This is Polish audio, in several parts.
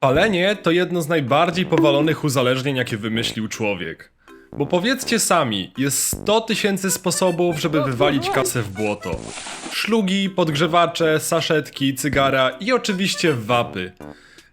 Palenie to jedno z najbardziej powalonych uzależnień, jakie wymyślił człowiek. Bo powiedzcie sami, jest 100 tysięcy sposobów, żeby wywalić kasę w błoto. Szlugi, podgrzewacze, saszetki, cygara i oczywiście wapy.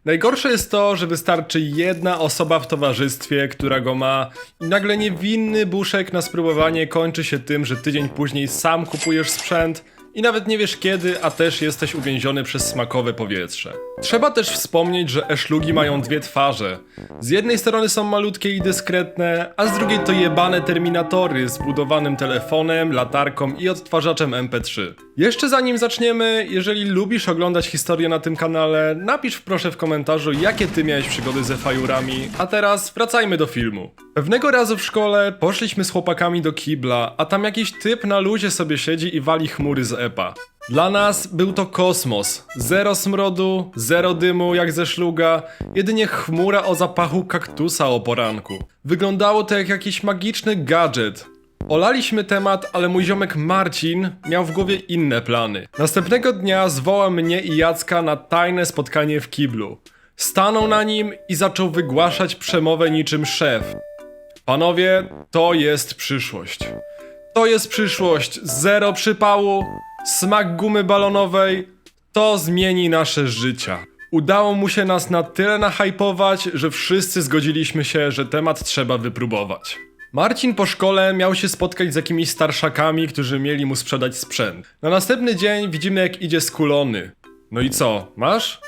Najgorsze jest to, że wystarczy jedna osoba w towarzystwie, która go ma i nagle niewinny buszek na spróbowanie kończy się tym, że tydzień później sam kupujesz sprzęt i nawet nie wiesz kiedy, a też jesteś uwięziony przez smakowe powietrze. Trzeba też wspomnieć, że e-szlugi mają dwie twarze. Z jednej strony są malutkie i dyskretne, a z drugiej to jebane terminatory z budowanym telefonem, latarką i odtwarzaczem MP3. Jeszcze zanim zaczniemy, jeżeli lubisz oglądać historię na tym kanale, napisz proszę w komentarzu, jakie ty miałeś przygody ze fajurami, a teraz wracajmy do filmu. Pewnego razu w szkole poszliśmy z chłopakami do kibla, a tam jakiś typ na luzie sobie siedzi i wali chmury z epa. Dla nas był to kosmos. Zero smrodu, zero dymu jak ze szluga, jedynie chmura o zapachu kaktusa o poranku. Wyglądało to jak jakiś magiczny gadżet. Olaliśmy temat, ale mój ziomek Marcin miał w głowie inne plany. Następnego dnia zwołał mnie i Jacka na tajne spotkanie w kiblu. Stanął na nim i zaczął wygłaszać przemowę niczym szef. Panowie, to jest przyszłość. To jest przyszłość. Zero przypału, smak gumy balonowej. To zmieni nasze życia. Udało mu się nas na tyle nahypować, że wszyscy zgodziliśmy się, że temat trzeba wypróbować. Marcin po szkole miał się spotkać z jakimiś starszakami, którzy mieli mu sprzedać sprzęt. Na następny dzień widzimy jak idzie skulony. No i co, masz?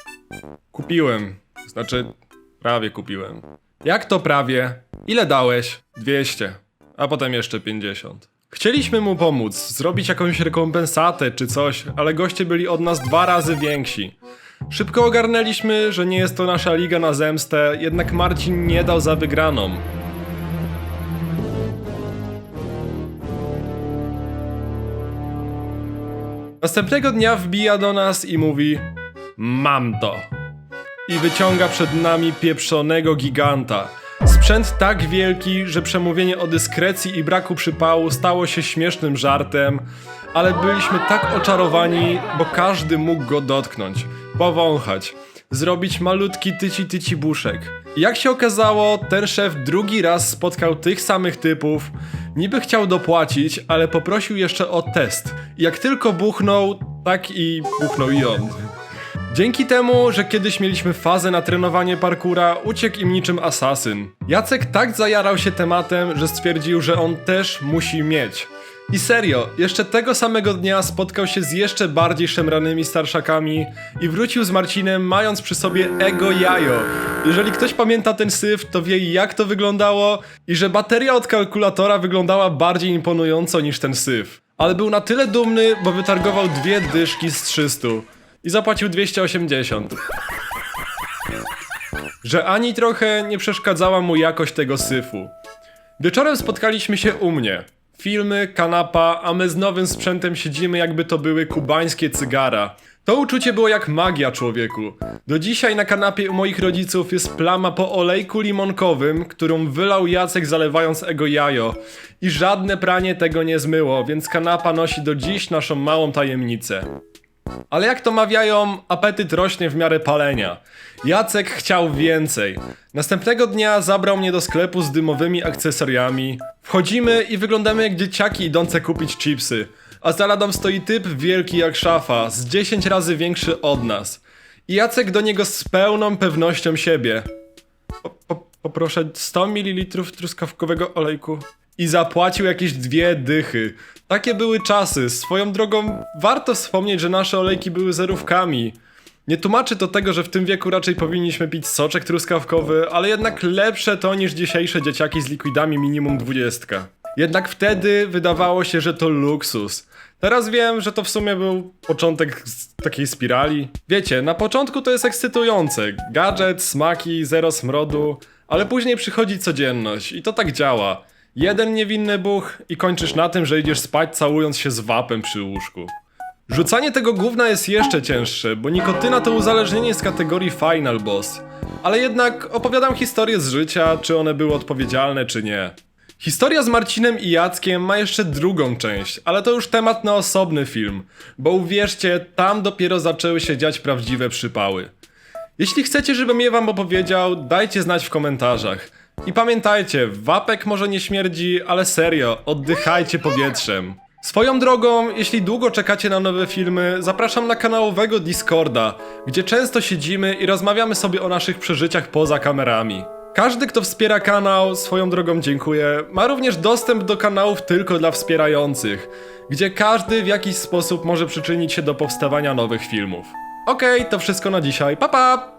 Kupiłem. Znaczy, prawie kupiłem. Jak to prawie? Ile dałeś? 200. A potem jeszcze 50. Chcieliśmy mu pomóc, zrobić jakąś rekompensatę czy coś, ale goście byli od nas dwa razy więksi. Szybko ogarnęliśmy, że nie jest to nasza liga na zemstę, jednak Marcin nie dał za wygraną. Następnego dnia wbija do nas i mówi: Mam to. I wyciąga przed nami pieprzonego giganta. Sprzęt tak wielki, że przemówienie o dyskrecji i braku przypału stało się śmiesznym żartem, ale byliśmy tak oczarowani, bo każdy mógł go dotknąć, powąchać, zrobić malutki tyci tyci buszek. Jak się okazało, ten szef drugi raz spotkał tych samych typów, niby chciał dopłacić, ale poprosił jeszcze o test. Jak tylko buchnął, tak i buchnął i on. Dzięki temu, że kiedyś mieliśmy fazę na trenowanie parkura, uciekł im niczym asasyn. Jacek tak zajarał się tematem, że stwierdził, że on też musi mieć. I serio, jeszcze tego samego dnia spotkał się z jeszcze bardziej szemranymi starszakami i wrócił z Marcinem mając przy sobie ego jajo. Jeżeli ktoś pamięta ten syf, to wie jak to wyglądało i że bateria od kalkulatora wyglądała bardziej imponująco niż ten syf. Ale był na tyle dumny, bo wytargował dwie dyszki z 300 i zapłacił 280. Że ani trochę nie przeszkadzała mu jakość tego syfu. Wieczorem spotkaliśmy się u mnie. Filmy, kanapa, a my z nowym sprzętem siedzimy jakby to były kubańskie cygara. To uczucie było jak magia człowieku. Do dzisiaj na kanapie u moich rodziców jest plama po olejku limonkowym, którą wylał Jacek zalewając ego jajo. I żadne pranie tego nie zmyło, więc kanapa nosi do dziś naszą małą tajemnicę. Ale jak to mawiają, apetyt rośnie w miarę palenia. Jacek chciał więcej. Następnego dnia zabrał mnie do sklepu z dymowymi akcesoriami. Wchodzimy i wyglądamy jak dzieciaki idące kupić chipsy. A za ladą stoi typ wielki jak szafa, z 10 razy większy od nas. I Jacek do niego z pełną pewnością siebie. Po, po, poproszę 100 ml truskawkowego olejku. I zapłacił jakieś dwie dychy. Takie były czasy. Swoją drogą, warto wspomnieć, że nasze olejki były zerówkami. Nie tłumaczy to tego, że w tym wieku raczej powinniśmy pić soczek truskawkowy, ale jednak lepsze to niż dzisiejsze dzieciaki z likwidami minimum 20. Jednak wtedy wydawało się, że to luksus. Teraz wiem, że to w sumie był początek takiej spirali. Wiecie, na początku to jest ekscytujące. Gadżet, smaki, zero smrodu, ale później przychodzi codzienność i to tak działa. Jeden niewinny buch i kończysz na tym, że idziesz spać całując się z wapem przy łóżku. Rzucanie tego gówna jest jeszcze cięższe, bo nikotyna to uzależnienie z kategorii Final Boss. Ale jednak opowiadam historie z życia, czy one były odpowiedzialne, czy nie. Historia z Marcinem i Jackiem ma jeszcze drugą część, ale to już temat na osobny film, bo uwierzcie, tam dopiero zaczęły się dziać prawdziwe przypały. Jeśli chcecie, żebym je wam opowiedział, dajcie znać w komentarzach. I pamiętajcie, wapek może nie śmierdzi, ale serio, oddychajcie powietrzem. Swoją drogą, jeśli długo czekacie na nowe filmy, zapraszam na kanałowego Discorda, gdzie często siedzimy i rozmawiamy sobie o naszych przeżyciach poza kamerami. Każdy, kto wspiera kanał, swoją drogą dziękuję, ma również dostęp do kanałów tylko dla wspierających, gdzie każdy w jakiś sposób może przyczynić się do powstawania nowych filmów. Okej, to wszystko na dzisiaj. Pa pa!